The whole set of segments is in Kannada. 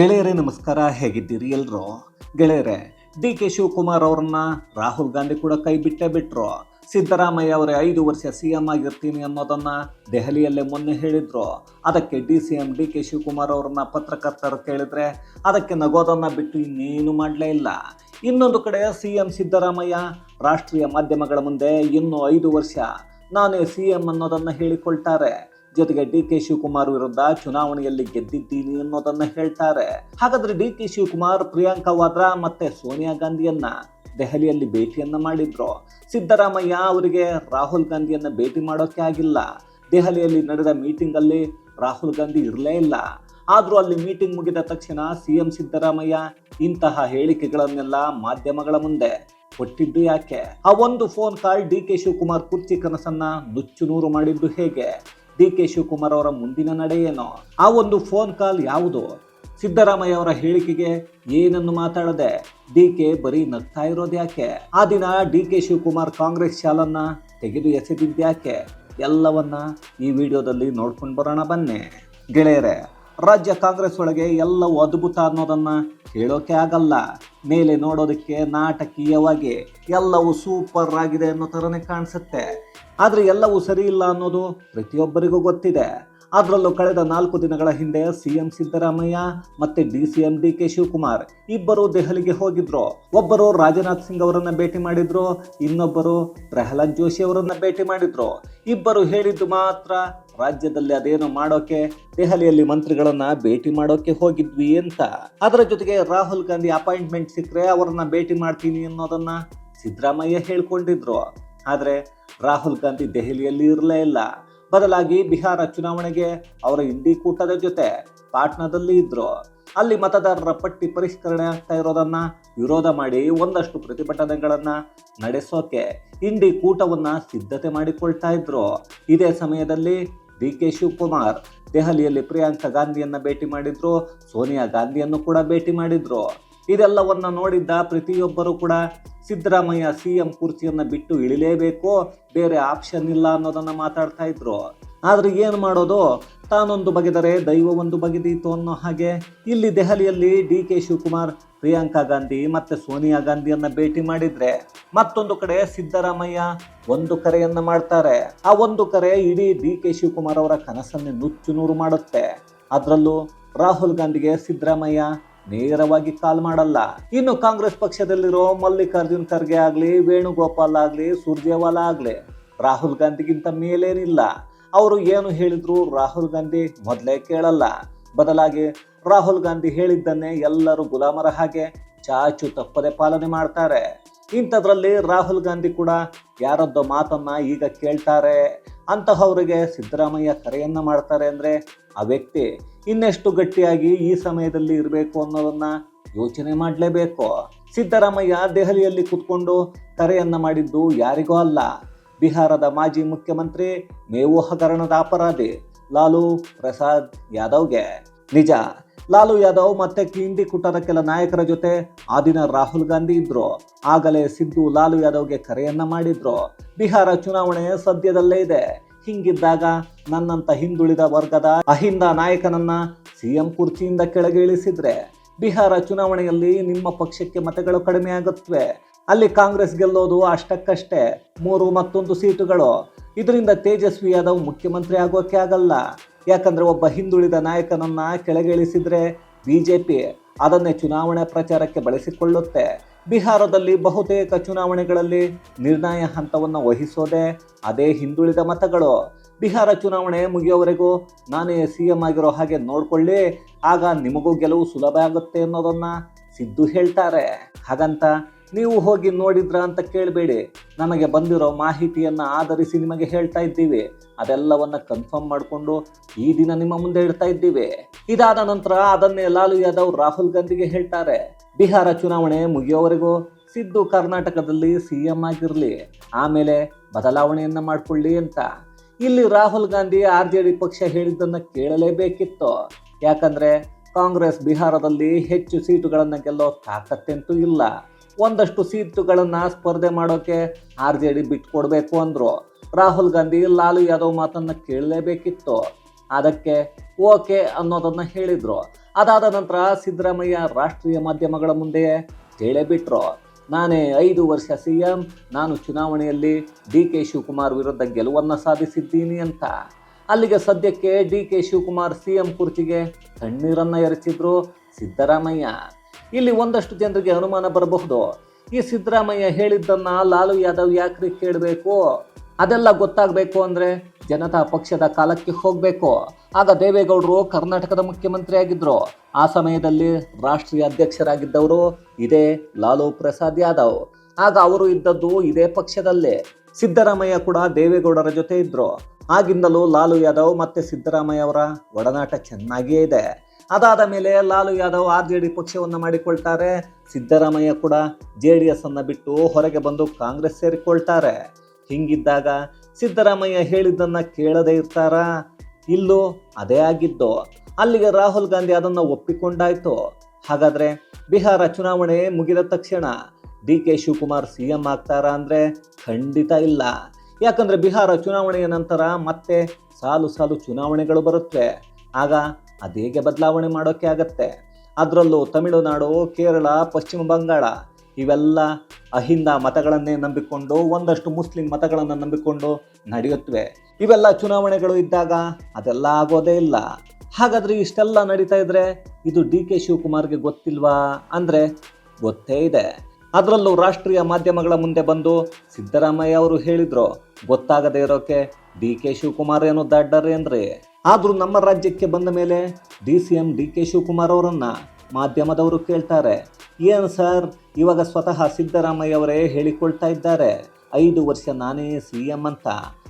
ಗೆಳೆಯರೇ, ನಮಸ್ಕಾರ. ಹೇಗಿದ್ದೀರಿ ಎಲ್ರು? ಗೆಳೆಯರೇ, ಡಿ ಕೆ ಶಿವಕುಮಾರ್ ಅವ್ರನ್ನ ರಾಹುಲ್ ಗಾಂಧಿ ಕೂಡ ಕೈ ಬಿಟ್ಟೇ ಬಿಟ್ರು. ಸಿದ್ದರಾಮಯ್ಯ ಅವರೇ ಐದು ವರ್ಷ ಸಿ ಎಂ ಆಗಿರ್ತೀನಿ ಅನ್ನೋದನ್ನ ದೆಹಲಿಯಲ್ಲೇ ಮೊನ್ನೆ ಹೇಳಿದ್ರು. ಅದಕ್ಕೆ D C M, D K Shivakumar ಅವ್ರನ್ನ ಪತ್ರಕರ್ತರು ಕೇಳಿದ್ರೆ ಅದಕ್ಕೆ ನಗೋದನ್ನ ಬಿಟ್ಟು ಇನ್ನೇನು ಮಾಡಲೇ ಇಲ್ಲ. ಇನ್ನೊಂದು ಕಡೆ ಸಿ ಎಂ ಸಿದ್ದರಾಮಯ್ಯ ರಾಷ್ಟ್ರೀಯ ಮಾಧ್ಯಮಗಳ ಮುಂದೆ ಇನ್ನೂ ಐದು ವರ್ಷ ನಾನೇ ಸಿ ಎಂ ಅನ್ನೋದನ್ನ ಹೇಳಿಕೊಳ್ತಾರೆ. ಜೊತೆಗೆ ಡಿ ಕೆ ಶಿವಕುಮಾರ್ ವಿರುದ್ಧ ಚುನಾವಣೆಯಲ್ಲಿ ಗೆದ್ದಿದ್ದೀನಿ ಅನ್ನೋದನ್ನ ಹೇಳ್ತಾರೆ. ಹಾಗಾದ್ರೆ ಡಿ ಕೆ ಶಿವಕುಮಾರ್, ಪ್ರಿಯಾಂಕಾ ವಾದ್ರಾ ಮತ್ತೆ ಸೋನಿಯಾ ಗಾಂಧಿಯನ್ನ ದೆಹಲಿಯಲ್ಲಿ ಭೇಟಿಯನ್ನ ಮಾಡಿದ್ರು. ಸಿದ್ದರಾಮಯ್ಯ ಅವರಿಗೆ ರಾಹುಲ್ ಗಾಂಧಿಯನ್ನ ಭೇಟಿ ಮಾಡೋಕೆ ಆಗಿಲ್ಲ. ದೆಹಲಿಯಲ್ಲಿ ನಡೆದ ಮೀಟಿಂಗ್ ಅಲ್ಲಿ ರಾಹುಲ್ ಗಾಂಧಿ ಇರಲೇ ಇಲ್ಲ. ಆದರೂ ಅಲ್ಲಿ ಮೀಟಿಂಗ್ ಮುಗಿದ ತಕ್ಷಣ ಸಿಎಂ ಸಿದ್ದರಾಮಯ್ಯ ಇಂತಹ ಹೇಳಿಕೆಗಳನ್ನೆಲ್ಲ ಮಾಧ್ಯಮಗಳ ಮುಂದೆ ಕೊಟ್ಟಿದ್ದು ಯಾಕೆ? ಆ ಒಂದು phone call D K Shivakumar ಕುರ್ಚಿ ಕನಸನ್ನ ನುಚ್ಚು ನೂರು ಮಾಡಿದ್ದು ಹೇಗೆ? ಡಿ ಕೆ ಶಿವಕುಮಾರ್ ಅವರ ಮುಂದಿನ ನಡೆ ಏನೋ? ಆ ಒಂದು ಫೋನ್ ಕಾಲ್ ಯಾವುದು? ಸಿದ್ದರಾಮಯ್ಯ ಅವರ ಹೇಳಿಕೆಗೆ ಏನನ್ನು ಮಾತಾಡದೆ ಡಿ ಕೆ ಬರೀ ನಗ್ತಾ ಇರೋದು ಯಾಕೆ? ಆ ದಿನ ಡಿ ಕೆ ಶಿವಕುಮಾರ್ ಕಾಂಗ್ರೆಸ್ ಶಾಲನ್ನ ತೆಗೆದು ಎಸೆದಿದ್ದ್ಯಾಕೆ ಎಲ್ಲವನ್ನ ಈ ವಿಡಿಯೋದಲ್ಲಿ ನೋಡ್ಕೊಂಡು ಬರೋಣ ಬನ್ನಿ. ಗೆಳೆಯರೇ, ರಾಜ್ಯ ಕಾಂಗ್ರೆಸ್ ಒಳಗೆ ಎಲ್ಲವೂ ಅದ್ಭುತ ಅನ್ನೋದನ್ನ ಹೇಳೋಕೆ ಆಗಲ್ಲ. ಮೇಲೆ ನೋಡೋದಕ್ಕೆ ನಾಟಕೀಯವಾಗಿ ಎಲ್ಲವೂ ಸೂಪರ್ ಆಗಿದೆ ಅನ್ನೋ ಥರನೇ ಕಾಣಿಸುತ್ತೆ. ಆದರೆ ಎಲ್ಲವೂ ಸರಿ ಇಲ್ಲ ಅನ್ನೋದು ಪ್ರತಿಯೊಬ್ಬರಿಗೂ ಗೊತ್ತಿದೆ. ಅದರಲ್ಲೂ ಕಳೆದ ನಾಲ್ಕು ದಿನಗಳ ಹಿಂದೆ ಸಿ ಎಂ ಸಿದ್ದರಾಮಯ್ಯ ಮತ್ತೆ D C M D K Shivakumar ಇಬ್ಬರು ದೆಹಲಿಗೆ ಹೋಗಿದ್ರು. ಒಬ್ಬರು ರಾಜನಾಥ್ ಸಿಂಗ್ ಅವರನ್ನ ಭೇಟಿ ಮಾಡಿದ್ರು, ಇನ್ನೊಬ್ಬರು ಪ್ರಹ್ಲಾದ್ ಜೋಶಿ ಅವರನ್ನ ಭೇಟಿ ಮಾಡಿದ್ರು. ಇಬ್ಬರು ಹೇಳಿದ್ದು ಮಾತ್ರ ರಾಜ್ಯದಲ್ಲಿ ಅದೇನು ಮಾಡೋಕೆ, ದೆಹಲಿಯಲ್ಲಿ ಮಂತ್ರಿಗಳನ್ನ ಭೇಟಿ ಮಾಡೋಕೆ ಹೋಗಿದ್ವಿ ಅಂತ. ಅದರ ಜೊತೆಗೆ ರಾಹುಲ್ ಗಾಂಧಿ ಅಪಾಯಿಂಟ್ಮೆಂಟ್ ಸಿಕ್ಕರೆ ಅವರನ್ನ ಭೇಟಿ ಮಾಡ್ತೀನಿ ಅನ್ನೋದನ್ನ ಸಿದ್ದರಾಮಯ್ಯ ಹೇಳ್ಕೊಂಡಿದ್ರು. ಆದ್ರೆ ರಾಹುಲ್ ಗಾಂಧಿ ದೆಹಲಿಯಲ್ಲಿ ಇರಲೇ ಇಲ್ಲ. ಬದಲಾಗಿ ಬಿಹಾರ ಚುನಾವಣೆಗೆ ಅವರ ಇಂಡಿ ಕೂಟದ ಜೊತೆ ಪಾಟ್ನಾದಲ್ಲಿ ಇದ್ರು. ಅಲ್ಲಿ ಮತದಾರರ ಪಟ್ಟಿ ಪರಿಷ್ಕರಣೆ ಆಗ್ತಾ ಇರೋದನ್ನ ವಿರೋಧ ಮಾಡಿ ಒಂದಷ್ಟು ಪ್ರತಿಭಟನೆಗಳನ್ನು ನಡೆಸೋಕೆ ಇಂಡಿ ಕೂಟವನ್ನ ಸಿದ್ಧತೆ ಮಾಡಿಕೊಳ್ತಾ ಇದ್ರು. ಇದೇ ಸಮಯದಲ್ಲಿ ಡಿ ಕೆ ಶಿವಕುಮಾರ್ ದೆಹಲಿಯಲ್ಲಿ ಪ್ರಿಯಾಂಕಾ ಗಾಂಧಿಯನ್ನ ಭೇಟಿ ಮಾಡಿದ್ರು, ಸೋನಿಯಾ ಗಾಂಧಿಯನ್ನು ಕೂಡ ಭೇಟಿ ಮಾಡಿದ್ರು. ಇದೆಲ್ಲವನ್ನ ನೋಡಿದ್ದ ಪ್ರತಿಯೊಬ್ಬರು ಕೂಡ ಸಿದ್ದರಾಮಯ್ಯ ಸಿ ಎಂ ಕುರ್ಚಿಯನ್ನ ಬಿಟ್ಟು ಇಳಿಲೇಬೇಕು, ಬೇರೆ ಆಪ್ಷನ್ ಇಲ್ಲ ಅನ್ನೋದನ್ನ ಮಾತಾಡ್ತಾ ಇದ್ರು. ಆದ್ರೆ ಏನು ಮಾಡೋದು? ತಾನೊಂದು ಬಗೆದರೆ ದೈವ ಒಂದು ಬಗೆದೀತು ಅನ್ನೋ ಹಾಗೆ. ಇಲ್ಲಿ ದೆಹಲಿಯಲ್ಲಿ ಡಿ ಕೆ ಶಿವಕುಮಾರ್, ಪ್ರಿಯಾಂಕಾ ಗಾಂಧಿ ಮತ್ತೆ ಸೋನಿಯಾ ಗಾಂಧಿಯನ್ನ ಭೇಟಿ ಮಾಡಿದ್ರೆ ಮತ್ತೊಂದು ಕಡೆ ಸಿದ್ದರಾಮಯ್ಯ ಒಂದು ಕರೆಯನ್ನ ಮಾಡ್ತಾರೆ. ಆ ಒಂದು ಕರೆ ಇಡೀ ಡಿ ಕೆ ಶಿವಕುಮಾರ್ ಅವರ ಕನಸನ್ನೇ ನುಚ್ಚು ನೂರು ಮಾಡುತ್ತೆ. ಅದರಲ್ಲೂ ರಾಹುಲ್ ಗಾಂಧಿಗೆ ಸಿದ್ದರಾಮಯ್ಯ ನೇರವಾಗಿ ಕಾಲ್ ಮಾಡಲ್ಲ. ಇನ್ನು ಕಾಂಗ್ರೆಸ್ ಪಕ್ಷದಲ್ಲಿರೋ ಮಲ್ಲಿಕಾರ್ಜುನ್ ಖರ್ಗೆ ಆಗಲಿ, ವೇಣುಗೋಪಾಲ್ ಆಗಲಿ, ಸುರ್ಜೇವಾಲಾ ಆಗಲಿ, ರಾಹುಲ್ ಗಾಂಧಿಗಿಂತ ಮೇಲೇನಿಲ್ಲ. ಅವರು ಏನು ಹೇಳಿದ್ರು ರಾಹುಲ್ ಗಾಂಧಿ ಮೊದಲೇ ಕೇಳಲ್ಲ. ಬದಲಾಗಿ ರಾಹುಲ್ ಗಾಂಧಿ ಹೇಳಿದ್ದನ್ನೇ ಎಲ್ಲರೂ ಗುಲಾಮರ ಹಾಗೆ ಚಾಚು ತಪ್ಪದೆ ಪಾಲನೆ ಮಾಡ್ತಾರೆ. ಇಂಥದ್ರಲ್ಲಿ ರಾಹುಲ್ ಗಾಂಧಿ ಕೂಡ ಯಾರದ್ದೋ ಮಾತನ್ನ ಈಗ ಕೇಳ್ತಾರೆ. ಅಂತಹವರಿಗೆ ಸಿದ್ದರಾಮಯ್ಯ ಕರೆಯನ್ನ ಮಾಡ್ತಾರೆ ಅಂದ್ರೆ ಆ ವ್ಯಕ್ತಿ ಇನ್ನೆಷ್ಟು ಗಟ್ಟಿಯಾಗಿ ಈ ಸಮಯದಲ್ಲಿ ಇರಬೇಕು ಅನ್ನೋದನ್ನ ಯೋಚನೆ ಮಾಡಲೇಬೇಕು. ಸಿದ್ದರಾಮಯ್ಯ ದೆಹಲಿಯಲ್ಲಿ ಕುತ್ಕೊಂಡು ಕರೆಯನ್ನ ಮಾಡಿದ್ದು ಯಾರಿಗೂ ಅಲ್ಲ. ಬಿಹಾರದ ಮಾಜಿ ಮುಖ್ಯಮಂತ್ರಿ ಮೇವು ಹಗರಣದ ಅಪರಾಧಿ ಲಾಲು ಪ್ರಸಾದ್ ಯಾದವ್ಗೆ. ನಿಜ, ಲಾಲು ಯಾದವ್ ಮತ್ತೆ ಕಿಂಡಿ ಕುಟ್ಟದ ಕೆಲ ನಾಯಕರ ಜೊತೆ ಆ ದಿನ ರಾಹುಲ್ ಗಾಂಧಿ ಇದ್ರು. ಆಗಲೇ ಸಿದ್ದು ಲಾಲು ಯಾದವ್ಗೆ ಕರೆಯನ್ನ ಮಾಡಿದ್ರು. ಬಿಹಾರ ಚುನಾವಣೆ ಸದ್ಯದಲ್ಲೇ ಇದೆ. ಹಿಂಗಿದ್ದಾಗ ನನ್ನಂತ ಹಿಂದುಳಿದ ವರ್ಗದ ಅಹಿಂದ ನಾಯಕನನ್ನ ಸಿಎಂ ಕುರ್ಚಿಯಿಂದ ಕೆಳಗೆ ಇಳಿಸಿದ್ರೆ, ಬಿಹಾರ ಚುನಾವಣೆಯಲ್ಲಿ ನಿಮ್ಮ ಪಕ್ಷಕ್ಕೆ ಮತಗಳು ಕಡಿಮೆ ಆಗುತ್ತವೆ ಅಲ್ಲಿ ಕಾಂಗ್ರೆಸ್ ಗೆಲ್ಲೋದು ಅಷ್ಟಕ್ಕಷ್ಟೇ. ಮೂರು ಮತ್ತೊಂದು ಸೀಟುಗಳು. ಇದರಿಂದ ತೇಜಸ್ವಿ ಯಾದವ್ ಮುಖ್ಯಮಂತ್ರಿ ಆಗೋಕೆ ಆಗಲ್ಲ. ಯಾಕಂದ್ರೆ ಒಬ್ಬ ಹಿಂದುಳಿದ ನಾಯಕನನ್ನ ಬಿ ಜೆ ಬಿಜೆಪಿ ಅದನ್ನೇ ಚುನಾವಣೆ ಪ್ರಚಾರಕ್ಕೆ ಬಳಸಿಕೊಳ್ಳುತ್ತೆ. ಬಿಹಾರದಲ್ಲಿ ಬಹುತೇಕ ಚುನಾವಣೆಗಳಲ್ಲಿ ನಿರ್ಣಯ ಹಂತವನ್ನು ವಹಿಸೋದೆ ಅದೇ ಹಿಂದುಳಿದ ಮತಗಳು. ಬಿಹಾರ ಚುನಾವಣೆ ಮುಗಿಯೋವರೆಗೂ ನಾನೇ ಸಿ ಎಂ ಆಗಿರೋ ಹಾಗೆ ನೋಡಿಕೊಳ್ಳಿ, ಆಗ ನಿಮಗೂ ಗೆಲುವು ಸುಲಭ ಆಗುತ್ತೆ ಅನ್ನೋದನ್ನ ಸಿದ್ದು ಹೇಳ್ತಾರೆ. ಹಾಗಂತ ನೀವು ಹೋಗಿ ನೋಡಿದ್ರ ಅಂತ ಕೇಳಬೇಡಿ. ನಮಗೆ ಬಂದಿರೋ ಮಾಹಿತಿಯನ್ನು ಆಧರಿಸಿ ನಿಮಗೆ ಹೇಳ್ತಾ ಇದ್ದೀವಿ. ಅದೆಲ್ಲವನ್ನು ಕನ್ಫರ್ಮ್ ಮಾಡಿಕೊಂಡು ಈ ದಿನ ನಿಮ್ಮ ಮುಂದೆ ಇಡ್ತಾ ಇದ್ದೀವಿ. ಇದಾದ ನಂತರ ಅದನ್ನೇ ಲಾಲು ಯಾದವ್ ರಾಹುಲ್ ಗಾಂಧಿಗೆ ಹೇಳ್ತಾರೆ. ಬಿಹಾರ ಚುನಾವಣೆ ಮುಗಿಯೋವರೆಗೂ ಸಿದ್ದು ಕರ್ನಾಟಕದಲ್ಲಿ ಸಿ ಎಂ ಆಗಿರಲಿ, ಆಮೇಲೆ ಬದಲಾವಣೆಯನ್ನು ಮಾಡಿಕೊಳ್ಳಿ ಅಂತ. ಇಲ್ಲಿ Rahul Gandhi R J D ಪಕ್ಷ ಹೇಳಿದ್ದನ್ನು ಕೇಳಲೇಬೇಕಿತ್ತು. ಯಾಕಂದರೆ ಕಾಂಗ್ರೆಸ್ ಬಿಹಾರದಲ್ಲಿ ಹೆಚ್ಚು ಸೀಟುಗಳನ್ನು ಗೆಲ್ಲೋ ತಾಕತ್ತೆಂತೂ ಇಲ್ಲ. ಒಂದಷ್ಟು ಸೀಟುಗಳನ್ನು ಸ್ಪರ್ಧೆ ಮಾಡೋಕೆ ಆರ್ ಜೆ ಡಿ ಬಿಟ್ಕೊಡ್ಬೇಕು ಅಂದರು. ರಾಹುಲ್ ಗಾಂಧಿ ಲಾಲು ಯಾದವ್ ಮಾತನ್ನು ಕೇಳಲೇಬೇಕಿತ್ತು. ಅದಕ್ಕೆ ಓಕೆ ಅನ್ನೋದನ್ನು ಹೇಳಿದರು. ಅದಾದ ನಂತರ ಸಿದ್ದರಾಮಯ್ಯ ರಾಷ್ಟ್ರೀಯ ಮಾಧ್ಯಮಗಳ ಮುಂದೆ ಹೇಳೇ ಬಿಟ್ರು ನಾನೇ ಐದು ವರ್ಷ ಸಿ ಎಂ, ನಾನು ಚುನಾವಣೆಯಲ್ಲಿ ಡಿ ಕೆ ಶಿವಕುಮಾರ್ ವಿರುದ್ಧ ಗೆಲುವನ್ನು ಸಾಧಿಸಿದ್ದೀನಿ ಅಂತ. ಅಲ್ಲಿಗೆ ಸದ್ಯಕ್ಕೆ D K Shivakumar C M ಕುರ್ಚಿಗೆ ಕಣ್ಣೀರನ್ನು ಎರಚಿದ್ರು ಸಿದ್ದರಾಮಯ್ಯ. ಇಲ್ಲಿ ಒಂದಷ್ಟು ಜನರಿಗೆ ಅನುಮಾನ ಬರಬಹುದು. ಈ ಸಿದ್ದರಾಮಯ್ಯ ಹೇಳಿದ್ದನ್ನ ಲಾಲು ಯಾದವ್ ಯಾಕ್ರಿ ಕೇಳಬೇಕು? ಅದೆಲ್ಲ ಗೊತ್ತಾಗಬೇಕು ಅಂದರೆ ಜನತಾ ಪಕ್ಷದ ಕಾಲಕ್ಕೆ ಹೋಗಬೇಕು. ಆಗ ದೇವೇಗೌಡರು ಕರ್ನಾಟಕದ ಮುಖ್ಯಮಂತ್ರಿ ಆಗಿದ್ರು. ಆ ಸಮಯದಲ್ಲಿ ರಾಷ್ಟ್ರೀಯ ಅಧ್ಯಕ್ಷರಾಗಿದ್ದವರು ಇದೇ ಲಾಲು ಪ್ರಸಾದ್ ಯಾದವ್. ಆಗ ಅವರು ಇದ್ದದ್ದು ಇದೇ ಪಕ್ಷದಲ್ಲೇ. ಸಿದ್ದರಾಮಯ್ಯ ಕೂಡ ದೇವೇಗೌಡರ ಜೊತೆ ಇದ್ದರು ಆಗಿಂದಲೂ ಲಾಲು ಯಾದವ್ ಮತ್ತು ಸಿದ್ದರಾಮಯ್ಯ ಅವರ ಒಡನಾಟ ಚೆನ್ನಾಗಿಯೇ ಇದೆ. ಅದಾದ ಮೇಲೆ Lalu Yadav R J D ಪಕ್ಷವನ್ನು ಮಾಡಿಕೊಳ್ತಾರೆ. ಸಿದ್ದರಾಮಯ್ಯ ಕೂಡ ಜೆ ಡಿ ಎಸ್ ಅನ್ನ ಬಿಟ್ಟು ಹೊರಗೆ ಬಂದು ಕಾಂಗ್ರೆಸ್ ಸೇರಿಕೊಳ್ತಾರೆ. ಹಿಂಗಿದ್ದಾಗ ಸಿದ್ದರಾಮಯ್ಯ ಹೇಳಿದ್ದನ್ನ ಕೇಳದೇ ಇರ್ತಾರಾ? ಇಲ್ಲೋ, ಅದೇ ಆಗಿದ್ದು? ಅಲ್ಲಿಗೆ ರಾಹುಲ್ ಗಾಂಧಿ ಅದನ್ನು ಒಪ್ಪಿಕೊಂಡಾಯ್ತು? ಹಾಗಾದ್ರೆ ಬಿಹಾರ ಚುನಾವಣೆ ಮುಗಿದ ತಕ್ಷಣ D K Shivakumar C M ಆಗ್ತಾರಾ ಅಂದ್ರೆ ಖಂಡಿತ ಇಲ್ಲ. ಯಾಕಂದ್ರೆ ಬಿಹಾರ ಚುನಾವಣೆಯ ನಂತರ ಮತ್ತೆ ಸಾಲು ಸಾಲು ಚುನಾವಣೆಗಳು ಬರುತ್ತವೆ ಆಗ ಅದೇಗೆ ಬದಲಾವಣೆ ಮಾಡೋಕ್ಕೆ ಆಗತ್ತೆ. ಅದರಲ್ಲೂ ತಮಿಳುನಾಡು, ಕೇರಳ, ಪಶ್ಚಿಮ ಬಂಗಾಳ ಇವೆಲ್ಲ ಅಹಿಂದ ಮತಗಳನ್ನೇ ನಂಬಿಕೊಂಡು, ಒಂದಷ್ಟು ಮುಸ್ಲಿಂ ಮತಗಳನ್ನು ನಂಬಿಕೊಂಡು ನಡೆಯುತ್ತವೆ. ಇವೆಲ್ಲ ಚುನಾವಣೆಗಳು ಇದ್ದಾಗ ಅದೆಲ್ಲ ಆಗೋದೇ ಇಲ್ಲ. ಹಾಗಾದರೆ ಇಷ್ಟೆಲ್ಲ ನಡೀತಾ ಇದ್ರೆ ಇದು ಡಿ ಕೆ ಶಿವಕುಮಾರ್ಗೆ ಗೊತ್ತಿಲ್ವಾ? ಅಂದರೆ ಗೊತ್ತೇ ಇದೆ. ಅದರಲ್ಲೂ ರಾಷ್ಟ್ರೀಯ ಮಾಧ್ಯಮಗಳ ಮುಂದೆ ಬಂದು ಸಿದ್ದರಾಮಯ್ಯ ಅವರು ಹೇಳಿದರು, ಗೊತ್ತಾಗದೇ ಇರೋಕೆ ಡಿ ಕೆ ಶಿವಕುಮಾರ್ ಏನು ದಡ್ಡರೇನ್ರಿ ಆದ್ರೂ ನಮ್ಮ ರಾಜ್ಯಕ್ಕೆ ಬಂದ ಮೇಲೆ D C M D K Shivakumar ಅವರನ್ನು ಮಾಧ್ಯಮದವರು ಕೇಳ್ತಾರೆ. ಏನು ಸರ್? ಇವಾಗ ಸ್ವತಃ ಸಿದ್ದರಾಮಯ್ಯ ಅವರೇ ಹೇಳಿಕೊಳ್ತಾ ಇದ್ದಾರೆ. ಐದು ವರ್ಷ ನಾನೇ ಸಿ ಎಂ ಅಂತ.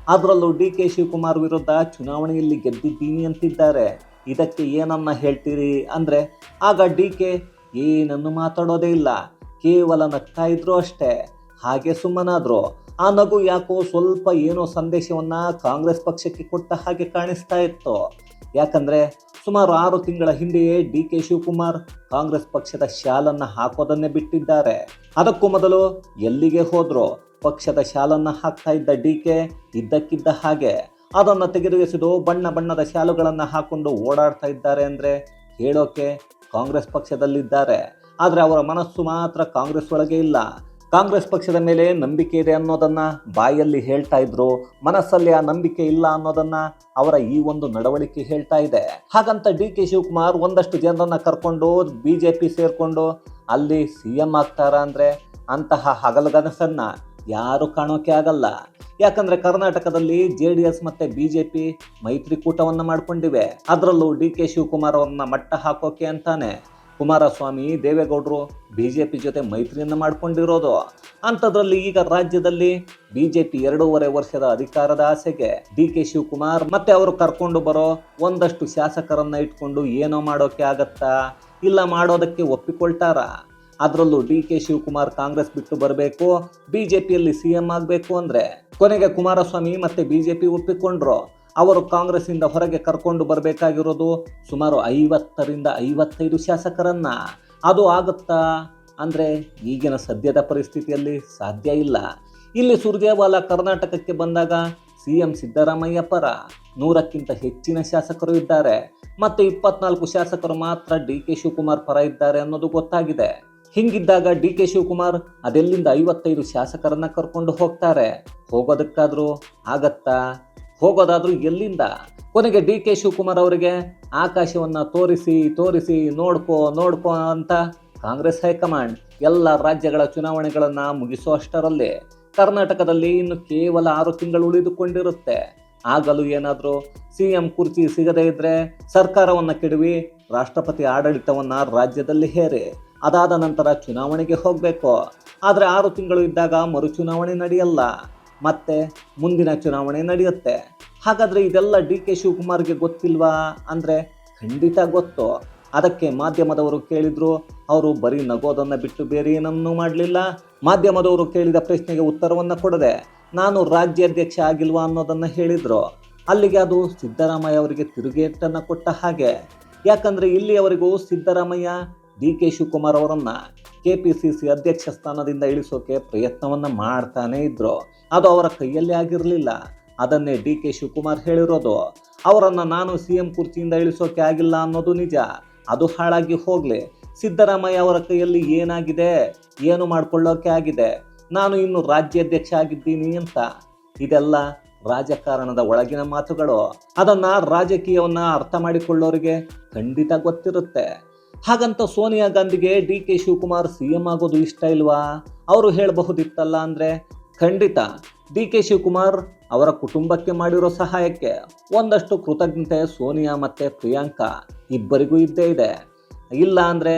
ಅದರಲ್ಲೂ ಡಿ ಕೆ ಶಿವಕುಮಾರ್ ವಿರುದ್ಧ ಚುನಾವಣೆಯಲ್ಲಿ ಗೆದ್ದಿದ್ದೀನಿ ಅಂತಿದ್ದಾರೆ. ಇದಕ್ಕೆ ಏನನ್ನ ಹೇಳ್ತೀರಿ ಅಂದರೆ, ಆಗ ಡಿ ಕೆ ಏನನ್ನು ಮಾತಾಡೋದೇ ಇಲ್ಲ. ಕೇವಲ ನಗ್ತಾ ಇದ್ರು ಅಷ್ಟೇ. ಹಾಗೆ ಸುಮ್ಮನಾದ್ರು. ಆ ನಗು ಯಾಕೋ ಸ್ವಲ್ಪ ಏನೋ ಸಂದೇಶವನ್ನ ಕಾಂಗ್ರೆಸ್ ಪಕ್ಷಕ್ಕೆ ಕೊಟ್ಟ ಹಾಗೆ ಕಾಣಿಸ್ತಾ ಇತ್ತು. ಯಾಕಂದ್ರೆ ಸುಮಾರು ಆರು ತಿಂಗಳ ಹಿಂದೆಯೇ ಡಿ ಕೆ ಶಿವಕುಮಾರ್ ಕಾಂಗ್ರೆಸ್ ಪಕ್ಷದ ಶಾಲನ್ನ ಹಾಕೋದನ್ನೇ ಬಿಟ್ಟಿದ್ದಾರೆ. ಅದಕ್ಕೂ ಮೊದಲು ಎಲ್ಲಿಗೆ ಹೋದ್ರು, ಪಕ್ಷದ ಶಾಲನ್ನ ಹಾಕ್ತಾ ಇದ್ದ ಡಿ ಕೆ ಇದ್ದಕ್ಕಿದ್ದ ಹಾಗೆ. ಅದನ್ನು ಎಸೆದು ಬಣ್ಣ ಬಣ್ಣದ ಶಾಲುಗಳನ್ನು ಹಾಕೊಂಡು ಓಡಾಡ್ತಾ ಇದ್ದಾರೆ ಅಂದ್ರೆ ಹೇಳೋಕೆ ಕಾಂಗ್ರೆಸ್ ಪಕ್ಷದಲ್ಲಿದ್ದಾರೆ. ಆದರೆ ಅವರ ಮನಸ್ಸು ಮಾತ್ರ ಕಾಂಗ್ರೆಸ್ ಒಳಗೆ ಇಲ್ಲ. ಕಾಂಗ್ರೆಸ್ ಪಕ್ಷದ ಮೇಲೆ ನಂಬಿಕೆ ಇದೆ ಅನ್ನೋದನ್ನು ಬಾಯಲ್ಲಿ ಹೇಳ್ತಾ ಇದ್ರು, ಮನಸ್ಸಲ್ಲಿ ಆ ನಂಬಿಕೆ ಇಲ್ಲ ಅನ್ನೋದನ್ನ ಅವರ ಈ ಒಂದು ನಡವಳಿಕೆ ಹೇಳ್ತಾ ಇದೆ. ಹಾಗಂತ ಡಿ ಕೆ ಶಿವಕುಮಾರ್ ಒಂದಷ್ಟು ಜನರನ್ನ ಕರ್ಕೊಂಡು ಬಿಜೆಪಿ ಸೇರ್ಕೊಂಡು ಅಲ್ಲಿ ಸಿ ಎಂ ಆಗ್ತಾರ ಅಂದ್ರೆ ಅಂತಹ ಹಗಲಗನಸನ್ನ ಯಾರು ಕಾಣೋಕೆ ಆಗಲ್ಲ. ಯಾಕಂದ್ರೆ ಕರ್ನಾಟಕದಲ್ಲಿ ಜೆ ಡಿ ಎಸ್ ಮತ್ತೆ ಬಿಜೆಪಿ ಮೈತ್ರಿಕೂಟವನ್ನ ಮಾಡ್ಕೊಂಡಿವೆ. ಅದರಲ್ಲೂ ಡಿ ಕೆ ಶಿವಕುಮಾರ್ ಅವ್ರನ್ನ ಮಟ್ಟ ಹಾಕೋಕೆ ಅಂತಾನೆ. ಕುಮಾರಸ್ವಾಮಿ, ದೇವೇಗೌಡರು ಪಿ ಜೊತೆ ಮೈತ್ರಿಯನ್ನು ಮಾಡ್ಕೊಂಡಿರೋದು. ಅಂಥದ್ರಲ್ಲಿ ಈಗ ರಾಜ್ಯದಲ್ಲಿ ಬಿ ಜೆ ಪಿ ಎರಡೂವರೆ ವರ್ಷದ ಅಧಿಕಾರದ ಆಸೆಗೆ ಡಿ ಕೆ ಶಿವಕುಮಾರ್ ಮತ್ತೆ ಅವರು ಕರ್ಕೊಂಡು ಬರೋ ಒಂದಷ್ಟು ಶಾಸಕರನ್ನ ಇಟ್ಕೊಂಡು ಏನೋ ಮಾಡೋಕೆ ಆಗತ್ತಾ? ಇಲ್ಲ ಮಾಡೋದಕ್ಕೆ ಒಪ್ಪಿಕೊಳ್ತಾರ? ಅದರಲ್ಲೂ ಡಿ ಕೆ ಶಿವಕುಮಾರ್ ಕಾಂಗ್ರೆಸ್ ಬಿಟ್ಟು ಬರಬೇಕು ಬಿ ಜೆ ಪಿಯಲ್ಲಿ ಸಿ ಎಂ ಆಗಬೇಕು ಅಂದರೆ ಕೊನೆಗೆ ಕುಮಾರಸ್ವಾಮಿ ಮತ್ತೆ ಪಿ ಒಪ್ಪಿಕೊಂಡ್ರು. ಅವರು ಕಾಂಗ್ರೆಸ್ಸಿಂದ ಹೊರಗೆ ಕರ್ಕೊಂಡು ಬರಬೇಕಾಗಿರೋದು ಸುಮಾರು ಐವತ್ತರಿಂದ ಐವತ್ತೈದು ಶಾಸಕರನ್ನ. ಅದು ಆಗುತ್ತಾ? ಅಂದರೆ ಈಗಿನ ಸದ್ಯದ ಪರಿಸ್ಥಿತಿಯಲ್ಲಿ ಸಾಧ್ಯ ಇಲ್ಲ. ಇಲ್ಲಿ ಸುರ್ಜೇವಾಲ ಕರ್ನಾಟಕಕ್ಕೆ ಬಂದಾಗ ಸಿ ಎಂ ಸಿದ್ದರಾಮಯ್ಯ ಪರ ನೂರಕ್ಕಿಂತ ಹೆಚ್ಚಿನ ಶಾಸಕರು ಇದ್ದಾರೆ. ಮತ್ತು ಇಪ್ಪತ್ನಾಲ್ಕು ಶಾಸಕರು ಮಾತ್ರ ಡಿ ಕೆ ಶಿವಕುಮಾರ್ ಪರ ಇದ್ದಾರೆ ಅನ್ನೋದು ಗೊತ್ತಾಗಿದೆ. ಹಿಂಗಿದ್ದಾಗ ಡಿ ಕೆ ಶಿವಕುಮಾರ್ ಅದೆಲ್ಲಿಂದ ಐವತ್ತೈದು ಶಾಸಕರನ್ನ ಕರ್ಕೊಂಡು ಹೋಗ್ತಾರೆ? ಹೋಗೋದಕ್ಕಾದರೂ ಆಗತ್ತಾ? ಹೋಗೋದಾದ್ರೂ ಎಲ್ಲಿಂದ? ಕೊನೆಗೆ ಡಿ ಕೆ ಶಿವಕುಮಾರ್ ಅವರಿಗೆ ಆಕಾಶವನ್ನ ತೋರಿಸಿ ತೋರಿಸಿ, ನೋಡ್ಕೋ ನೋಡ್ಕೋ ಅಂತ ಕಾಂಗ್ರೆಸ್ ಹೈಕಮಾಂಡ್ ಎಲ್ಲ ರಾಜ್ಯಗಳ ಚುನಾವಣೆಗಳನ್ನು ಮುಗಿಸುವಷ್ಟರಲ್ಲಿ ಕರ್ನಾಟಕದಲ್ಲಿ ಇನ್ನು ಕೇವಲ ಆರು ತಿಂಗಳು ಉಳಿದುಕೊಂಡಿರುತ್ತೆ. ಆಗಲೂ ಏನಾದರೂ ಸಿ ಎಂ ಕುರ್ಚಿ ಸಿಗದೇ ಇದ್ರೆ ಸರ್ಕಾರವನ್ನ ಕೆಡವಿ ರಾಷ್ಟ್ರಪತಿ ಆಡಳಿತವನ್ನು ರಾಜ್ಯದಲ್ಲಿ ಹೇರಿ. ಅದಾದ ನಂತರ ಚುನಾವಣೆಗೆ ಹೋಗಬೇಕು. ಆದರೆ ಆರು ತಿಂಗಳು ಇದ್ದಾಗ ಮರು ಚುನಾವಣೆ ನಡೆಯಲ್ಲ. ಮತ್ತೆ ಮುಂದಿನ ಚುನಾವಣೆ ನಡೆಯುತ್ತೆ. ಹಾಗಾದರೆ ಇದೆಲ್ಲ ಡಿ ಕೆ ಶಿವಕುಮಾರ್ಗೆ ಗೊತ್ತಿಲ್ವಾ? ಅಂದರೆ ಖಂಡಿತ ಗೊತ್ತು. ಅದಕ್ಕೆ ಮಾಧ್ಯಮದವರು ಕೇಳಿದ್ರು, ಅವರು ಬರೀ ನಗೋದನ್ನು ಬಿಟ್ಟು ಬೇರೆ ಏನನ್ನೂ ಮಾಡಲಿಲ್ಲ. ಮಾಧ್ಯಮದವರು ಕೇಳಿದ ಪ್ರಶ್ನೆಗೆ ಉತ್ತರವನ್ನು ಕೊಡದೆ ನಾನು ರಾಜ್ಯಾಧ್ಯಕ್ಷ ಆಗಿಲ್ವಾ ಅನ್ನೋದನ್ನು ಹೇಳಿದರು. ಅಲ್ಲಿಗೆ ಅದು ಸಿದ್ದರಾಮಯ್ಯ ಅವರಿಗೆ ತಿರುಗೇಟನ್ನು ಕೊಟ್ಟ ಹಾಗೆ. ಯಾಕಂದರೆ ಇಲ್ಲಿಯವರೆಗೂ ಸಿದ್ದರಾಮಯ್ಯ ಡಿ ಕೆ ಶಿವಕುಮಾರ್ ಅವರನ್ನು ಕೆ ಪಿ ಸಿ ಸಿ ಅಧ್ಯಕ್ಷ ಸ್ಥಾನದಿಂದ ಇಳಿಸೋಕೆ ಪ್ರಯತ್ನವನ್ನು ಮಾಡ್ತಾನೆ ಇದ್ರು. ಅದು ಅವರ ಕೈಯಲ್ಲಿ ಆಗಿರಲಿಲ್ಲ. ಅದನ್ನೇ ಡಿ ಕೆ ಶಿವಕುಮಾರ್ ಹೇಳಿರೋದು. ಅವರನ್ನು ನಾನು ಸಿ ಎಂ ಕುರ್ಚಿಯಿಂದ ಇಳಿಸೋಕೆ ಆಗಿಲ್ಲ ಅನ್ನೋದು ನಿಜ. ಅದು ಹಾಳಾಗಿ ಹೋಗಲಿ. ಸಿದ್ದರಾಮಯ್ಯ ಅವರ ಕೈಯಲ್ಲಿ ಏನಾಗಿದೆ? ಏನು ಮಾಡ್ಕೊಳ್ಳೋಕೆ ಆಗಿದೆ? ನಾನು ಇನ್ನು ರಾಜ್ಯಾಧ್ಯಕ್ಷ ಆಗಿದ್ದೀನಿ ಅಂತ. ಇದೆಲ್ಲ ರಾಜಕಾರಣದ ಒಳಗಿನ ಮಾತುಗಳು. ಅದನ್ನು ರಾಜಕೀಯವನ್ನು ಅರ್ಥ ಮಾಡಿಕೊಳ್ಳೋರಿಗೆ ಖಂಡಿತ ಗೊತ್ತಿರುತ್ತೆ. ಹಾಗಂತ ಸೋನಿಯಾ ಗಾಂಧಿಗೆ D K Shivakumar C M ಆಗೋದು ಇಷ್ಟ ಇಲ್ವಾ? ಅವರು ಹೇಳಬಹುದಿತ್ತಲ್ಲ ಅಂದರೆ ಖಂಡಿತ. ಡಿ ಕೆ ಶಿವಕುಮಾರ್ ಅವರ ಕುಟುಂಬಕ್ಕೆ ಮಾಡಿರೋ ಸಹಾಯಕ್ಕೆ ಒಂದಷ್ಟು ಕೃತಜ್ಞತೆ ಸೋನಿಯಾ ಮತ್ತು ಪ್ರಿಯಾಂಕಾ ಇಬ್ಬರಿಗೂ ಇದ್ದೇ ಇದೆ. ಇಲ್ಲ ಅಂದರೆ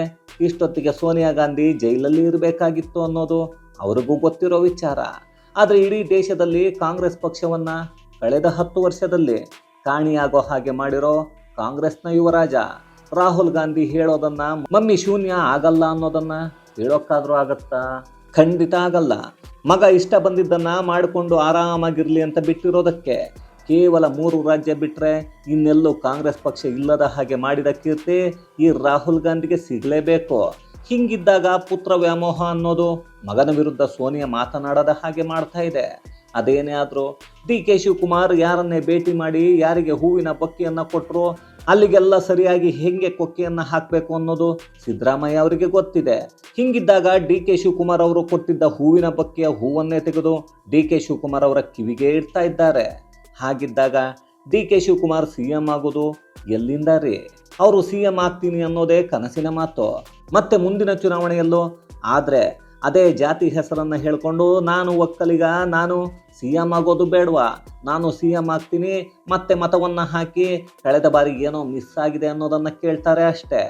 ಇಷ್ಟೊತ್ತಿಗೆ ಸೋನಿಯಾ ಗಾಂಧಿ ಜೈಲಲ್ಲಿ ಇರಬೇಕಾಗಿತ್ತು ಅನ್ನೋದು ಅವರಿಗೂ ಗೊತ್ತಿರೋ ವಿಚಾರ. ಆದರೆ ಇಡೀ ದೇಶದಲ್ಲಿ ಕಾಂಗ್ರೆಸ್ ಪಕ್ಷವನ್ನು ಕಳೆದ ಹತ್ತು ವರ್ಷದಲ್ಲಿ ಕಾಣಿಯಾಗೋ ಹಾಗೆ ಮಾಡಿರೋ ಕಾಂಗ್ರೆಸ್ನ ಯುವರಾಜ. ರಾಹುಲ್ ಗಾಂಧಿ ಹೇಳೋದನ್ನ ಮಮ್ಮಿ ಶೂನ್ಯ ಆಗಲ್ಲ ಅನ್ನೋದನ್ನ ಹೇಳೋಕ್ಕಾದ್ರೂ ಆಗತ್ತಾ? ಖಂಡಿತ ಆಗಲ್ಲ. ಮಗ ಇಷ್ಟ ಬಂದಿದ್ದನ್ನ ಮಾಡಿಕೊಂಡು ಆರಾಮಾಗಿರ್ಲಿ ಅಂತ ಬಿಟ್ಟಿರೋದಕ್ಕೆ ಕೇವಲ ಮೂರು ರಾಜ್ಯ ಬಿಟ್ಟರೆ ಇನ್ನೆಲ್ಲೂ ಕಾಂಗ್ರೆಸ್ ಪಕ್ಷ ಇಲ್ಲದ ಹಾಗೆ ಮಾಡಿದ ಕೀರ್ತಿ ಈ ರಾಹುಲ್ ಗಾಂಧಿಗೆ ಸಿಗಲೇಬೇಕು. ಹಿಂಗಿದ್ದಾಗ ಪುತ್ರ ವ್ಯಾಮೋಹ ಅನ್ನೋದು ಮಗನ ವಿರುದ್ಧ ಸೋನಿಯಾ ಮಾತನಾಡದ ಹಾಗೆ ಮಾಡ್ತಾ ಇದೆ. ಅದೇನೇ ಆದರೂ ಡಿ ಕೆ ಶಿವಕುಮಾರ್ ಯಾರನ್ನೇ ಭೇಟಿ ಮಾಡಿ ಯಾರಿಗೆ ಹೂವಿನ ಬೊಕ್ಕೆಯನ್ನು ಕೊಟ್ಟರು ಅಲ್ಲಿಗೆಲ್ಲ ಸರಿಯಾಗಿ ಹೆಂಗೆ ಕೊಕ್ಕೆಯನ್ನು ಹಾಕಬೇಕು ಅನ್ನೋದು ಸಿದ್ದರಾಮಯ್ಯ ಅವರಿಗೆ ಗೊತ್ತಿದೆ. ಹಿಂಗಿದ್ದಾಗ ಡಿ ಕೆ ಶಿವಕುಮಾರ್ ಅವರು ಕೊಟ್ಟಿದ್ದ ಹೂವಿನ ಬೊಕ್ಕೆಯ ಹೂವನ್ನೇ ತೆಗೆದು ಡಿ ಕೆ ಶಿವಕುಮಾರ್ ಅವರ ಕಿವಿಗೆ ಇಡ್ತಾ ಇದ್ದಾರೆ. ಹಾಗಿದ್ದಾಗ D K Shivakumar C M ಆಗೋದು ಎಲ್ಲಿಂದ ರೀ? ಅವರು ಸಿ ಎಂ ಆಗ್ತೀನಿ ಅನ್ನೋದೇ ಕನಸಿನ ಮಾತು. ಮತ್ತೆ ಮುಂದಿನ ಚುನಾವಣೆಯಲ್ಲೂ, ಆದರೆ ಅದೇ ಜಾತಿ ಹೆಸರನ್ನು ಹೇಳಿಕೊಂಡು ನಾನು ಒಕ್ಕಲಿಗ, ನಾನು ಸಿ ಎಂ ಆಗೋದು ಬೇಡವಾ? ನಾನು ಸಿ ಎಂ ಆಗ್ತೀನಿ, ಮತ್ತೆ ಮತವನ್ನು ಹಾಕಿ ಕಳೆದ ಬಾರಿ ಏನೋ ಮಿಸ್ ಆಗಿದೆ ಅನ್ನೋದನ್ನು ಕೇಳ್ತಾರೆ ಅಷ್ಟೇ.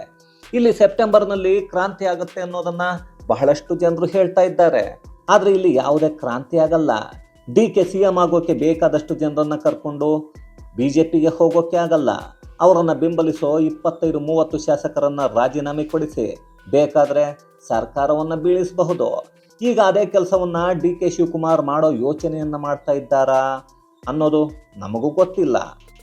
ಇಲ್ಲಿ ಸೆಪ್ಟೆಂಬರ್ನಲ್ಲಿ ಕ್ರಾಂತಿ ಆಗುತ್ತೆ ಅನ್ನೋದನ್ನು ಬಹಳಷ್ಟು ಜನರು ಹೇಳ್ತಾ ಇದ್ದಾರೆ. ಆದರೆ ಇಲ್ಲಿ ಯಾವುದೇ ಕ್ರಾಂತಿ ಆಗಲ್ಲ. ಡಿ ಕೆ ಸಿ ಎಂ ಆಗೋಕ್ಕೆ ಬೇಕಾದಷ್ಟು ಜನರನ್ನು ಕರ್ಕೊಂಡು ಬಿ ಜೆ ಪಿಗೆ ಹೋಗೋಕ್ಕೆ ಆಗಲ್ಲ. ಅವರನ್ನು ಬೆಂಬಲಿಸೋ ಇಪ್ಪತ್ತೈದು, ಮೂವತ್ತು ಶಾಸಕರನ್ನು ರಾಜೀನಾಮೆ ಕೊಡಿಸಿ. ಬೇಕಾದರೆ ಸರ್ಕಾರವನ್ನು ಬೀಳಿಸಬಹುದು. ಈಗ ಅದೇ ಕೆಲಸವನ್ನು ಡಿ ಕೆ ಶಿವಕುಮಾರ್ ಮಾಡೋ ಯೋಚನೆಯನ್ನು ಮಾಡ್ತಾ ಇದ್ದಾರಾ ಅನ್ನೋದು ನಮಗೂ ಗೊತ್ತಿಲ್ಲ.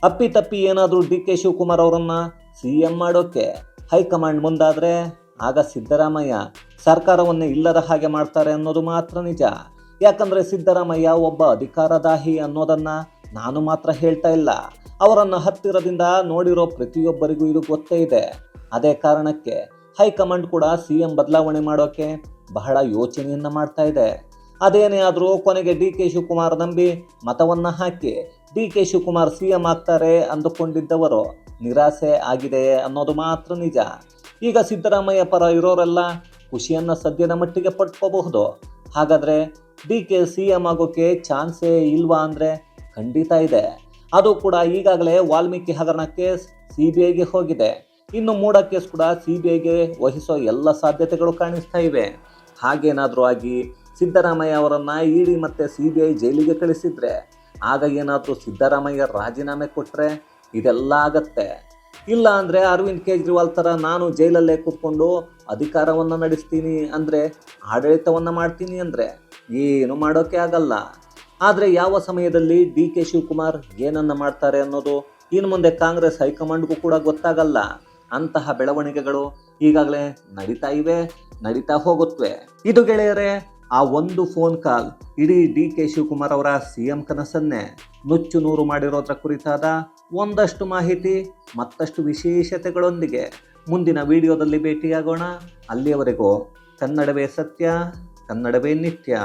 ಅಪ್ಪಿ ತಪ್ಪಿ ಏನಾದರೂ ಡಿ ಕೆ ಶಿವಕುಮಾರ್ ಅವರನ್ನು ಸಿ ಎಂ ಮಾಡೋಕ್ಕೆ ಹೈಕಮಾಂಡ್ ಮುಂದಾದರೆ ಆಗ ಸಿದ್ದರಾಮಯ್ಯ ಸರ್ಕಾರವನ್ನೇ ಇಲ್ಲದ ಹಾಗೆ ಮಾಡ್ತಾರೆ ಅನ್ನೋದು ಮಾತ್ರ ನಿಜ. ಯಾಕಂದರೆ ಸಿದ್ದರಾಮಯ್ಯ ಒಬ್ಬ ಅಧಿಕಾರದಾಹಿ ಅನ್ನೋದನ್ನು ನಾನು ಮಾತ್ರ ಹೇಳ್ತಾ ಇಲ್ಲ. ಅವರನ್ನು ಹತ್ತಿರದಿಂದ ನೋಡಿರೋ ಪ್ರತಿಯೊಬ್ಬರಿಗೂ ಇದು ಗೊತ್ತೇ ಇದೆ. ಅದೇ ಕಾರಣಕ್ಕೆ ಹೈಕಮಾಂಡ್ ಕೂಡ ಸಿ ಎಂ ಬದಲಾವಣೆ ಮಾಡೋಕೆ ಬಹಳ ಯೋಚನೆಯನ್ನ ಮಾಡ್ತಾ ಇದೆ. ಅದೇನೇ ಆದರೂ ಕೊನೆಗೆ ಡಿ ಕೆ ಶಿವಕುಮಾರ್ ನಂಬಿ ಮತವನ್ನ ಹಾಕಿ D K Shivakumar C M ಆಗ್ತಾರೆ ಅಂದುಕೊಂಡಿದ್ದವರು ನಿರಾಸೆ ಆಗಿದೆ ಅನ್ನೋದು ಮಾತ್ರ ನಿಜ. ಈಗ ಸಿದ್ದರಾಮಯ್ಯ ಪರ ಇರೋರೆಲ್ಲ ಖುಷಿಯನ್ನು ಸದ್ಯದ ಮಟ್ಟಿಗೆ ಪಡ್ಕೋಬಹುದು. ಹಾಗಾದರೆ ಡಿ ಕೆ ಸಿ ಎಂ ಆಗೋಕೆ ಚಾನ್ಸೇ ಇಲ್ವಾ ಅಂದರೆ ಖಂಡಿತ ಇದೆ. ಅದು ಕೂಡ ಈಗಾಗಲೇ ವಾಲ್ಮೀಕಿ ಹಗರಣಕ್ಕೆ ಸಿ ಬಿ ಐಗೆ ಹೋಗಿದೆ. ಇನ್ನು ಮೂಡ ಕೇಸ್ ಕೂಡ ಸಿ ಬಿ ಐಗೆ ವಹಿಸೋ ಎಲ್ಲ ಸಾಧ್ಯತೆಗಳು ಕಾಣಿಸ್ತಾ ಇವೆ. ಹಾಗೇನಾದರೂ ಆಗಿ ಸಿದ್ದರಾಮಯ್ಯ ಅವರನ್ನು ಇಡಿ ಮತ್ತು ಸಿ ಬಿ ಐ ಜೈಲಿಗೆ ಕಳಿಸಿದರೆ, ಆಗ ಏನಾದರೂ ಸಿದ್ದರಾಮಯ್ಯ ರಾಜೀನಾಮೆ ಕೊಟ್ಟರೆ ಇದೆಲ್ಲ ಆಗತ್ತೆ. ಇಲ್ಲ ಅಂದರೆ ಅರವಿಂದ್ ಕೇಜ್ರಿವಾಲ್ ಥರ ನಾನು ಜೈಲಲ್ಲೇ ಕೂತ್ಕೊಂಡು ಅಧಿಕಾರವನ್ನು ನಡೆಸ್ತೀನಿ ಅಂದರೆ, ಆಡಳಿತವನ್ನು ಮಾಡ್ತೀನಿ ಅಂದರೆ ಏನು ಮಾಡೋಕ್ಕೆ ಆಗಲ್ಲ. ಆದರೆ ಯಾವ ಸಮಯದಲ್ಲಿ ಡಿ ಕೆ ಶಿವಕುಮಾರ್ ಏನನ್ನು ಮಾಡ್ತಾರೆ ಅನ್ನೋದು ಇನ್ನು ಮುಂದೆ ಕಾಂಗ್ರೆಸ್ ಹೈಕಮಾಂಡ್ಗೂ ಕೂಡ ಗೊತ್ತಾಗಲ್ಲ. ಅಂತಹ ಬೆಳವಣಿಗೆಗಳು ಈಗಾಗಲೇ ನಡೀತಾ ಇವೆ, ನಡೀತಾ ಹೋಗುತ್ತವೆ ಇದು ಗೆಳೆಯರೆ, ಆ ಒಂದು ಫೋನ್ ಕಾಲ್ ಇಡೀ ಡಿ ಕೆ ಶಿವಕುಮಾರ್ ಅವರ ಸಿ ಎಂ ಕನಸನ್ನೇ ನುಚ್ಚು ನೂರು ಮಾಡಿರೋದ್ರ ಕುರಿತಾದ ಒಂದಷ್ಟು ಮಾಹಿತಿ, ಮತ್ತಷ್ಟು ವಿಶೇಷತೆಗಳೊಂದಿಗೆ ಮುಂದಿನ ವಿಡಿಯೋದಲ್ಲಿ ಭೇಟಿಯಾಗೋಣ. ಅಲ್ಲಿಯವರೆಗೂ ಕನ್ನಡವೇ ಸತ್ಯ, ಕನ್ನಡವೇ ನಿತ್ಯ.